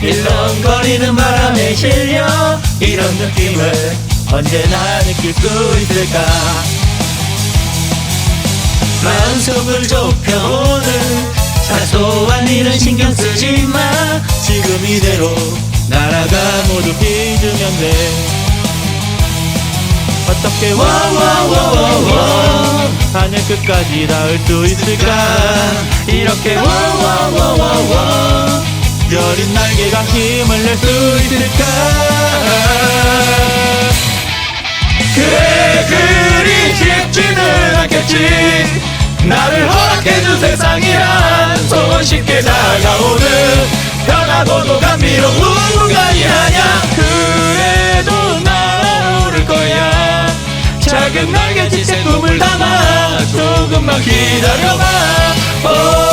일렁거리는 바람에 실려? 이런 느낌을 언제나 느낄 수 있을까? 마음속을 좁혀오는 사소한 일은 신경 쓰지 마. 지금 이대로 날아가 모두 잊으면 돼. 어떻게 와와와와와 하늘 끝까지 닿을 수 있을까? 이렇게 와와와와와 여린 날개가 힘을 낼 수 있을까? 그래 그리 쉽지는 않겠지. 나를 허락해준 세상이란 손쉽게 다가오는 편하고도 감미로운 공간이 아냐? 그래도 날아오를 거야. 작은 날개짓에 꿈을 담아 조금만 기다려봐. 오